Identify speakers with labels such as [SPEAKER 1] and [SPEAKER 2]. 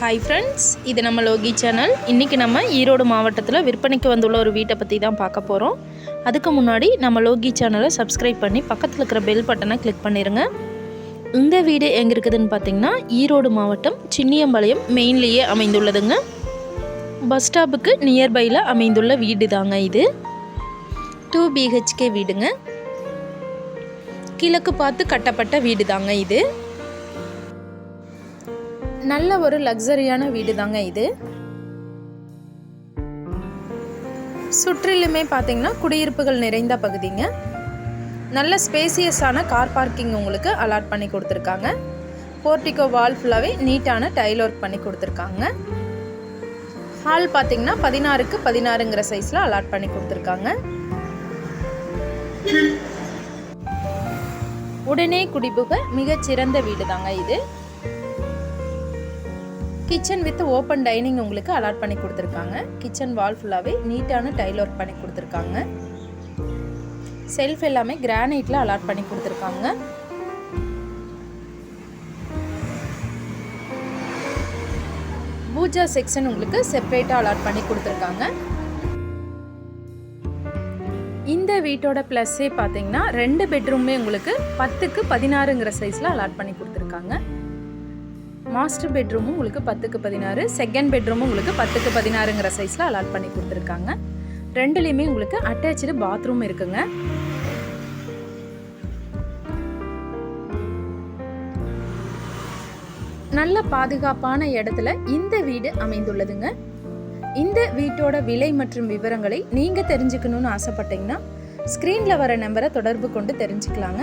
[SPEAKER 1] Hi friends இது நம்ம Loki channel இன்றைக்கி நம்ம ஈரோடு மாவட்டத்தில் விற்பனைக்கு வந்துள்ள ஒரு வீட்டை பற்றி தான் பார்க்க போகிறோம் அதுக்கு முன்னாடி நம்ம லோகி சேனலை சப்ஸ்கிரைப் பண்ணி பக்கத்தில் இருக்கிற பெல் பட்டனை கிளிக் பண்ணிடுங்க இந்த வீடு எங்கே இருக்குதுன்னு பார்த்தீங்கன்னா ஈரோடு மாவட்டம் சின்னியம்பாளையம் மெயின்லேயே அமைந்துள்ளதுங்க. பஸ் ஸ்டாப்புக்கு நியர்பையில் அமைந்துள்ள வீடு தாங்க இது டூ பிஹெச்கே வீடுங்க. கிழக்கு பார்த்து கட்டப்பட்ட வீடு தாங்க இது. நல்ல ஒரு லக்ஸரியான வீடு தாங்க இது. சுற்றிலுமே பார்த்தீங்கன்னா குடியிருப்புகள் நிறைந்த பகுதிங்க. நல்ல ஸ்பேசியஸான கார் பார்க்கிங் உங்களுக்கு அலாட் பண்ணி கொடுத்துருக்காங்க. போர்ட்டிகோ வால் ஃபுல்லாகவே நீட்டான டைல் ஒர்க் பண்ணி கொடுத்துருக்காங்க. ஹால் பார்த்தீங்கன்னா பதினாறுக்கு பதினாறுங்கிற சைஸில் அலாட் பண்ணி கொடுத்துருக்காங்க. உடனே குடிபுக மிகச்சிறந்த வீடு தாங்க இது. கிச்சன் வித் ஓப்பன் டைனிங் உங்களுக்கு அலாட் பண்ணி கொடுத்துருக்காங்க. கிச்சன் வால் ஃபுல்லாகவே நீட்டான டைல் ஒர்க் பண்ணி கொடுத்துருக்காங்க. செல்ஃப் எல்லாமே கிரானைட்டில் அலாட் பண்ணி கொடுத்துருக்காங்க. பூஜா செக்ஷன் உங்களுக்கு செப்பரேட்டாக அலாட் பண்ணி கொடுத்துருக்காங்க. இந்த வீட்டோட ப்ளஸ்ஸே பார்த்தீங்கன்னா ரெண்டு பெட்ரூமே உங்களுக்கு பத்துக்கு பதினாறுங்கிற சைஸில் அலாட் பண்ணி கொடுத்துருக்காங்க. மாஸ்டர் பெட்ரூமும் உங்களுக்கு பத்துக்கு பதினாறு செகண்ட் பெட்ரூமும் உங்களுக்கு பத்துக்கு பதினாறுங்கிற சைஸில் அலாட் பண்ணி கொடுத்துருக்காங்க. ரெண்டுலேயுமே உங்களுக்கு அட்டாச்சு பாத்ரூம் இருக்குங்க. நல்ல பாதுகாப்பான இடத்துல இந்த வீடு அமைந்துள்ளதுங்க. இந்த வீட்டோட விலை மற்றும் விவரங்களை நீங்கள் தெரிஞ்சுக்கணும்னு ஆசைப்பட்டீங்கன்னா ஸ்க்ரீனில் வர நம்பரை தொடர்பு கொண்டு தெரிஞ்சுக்கலாங்க.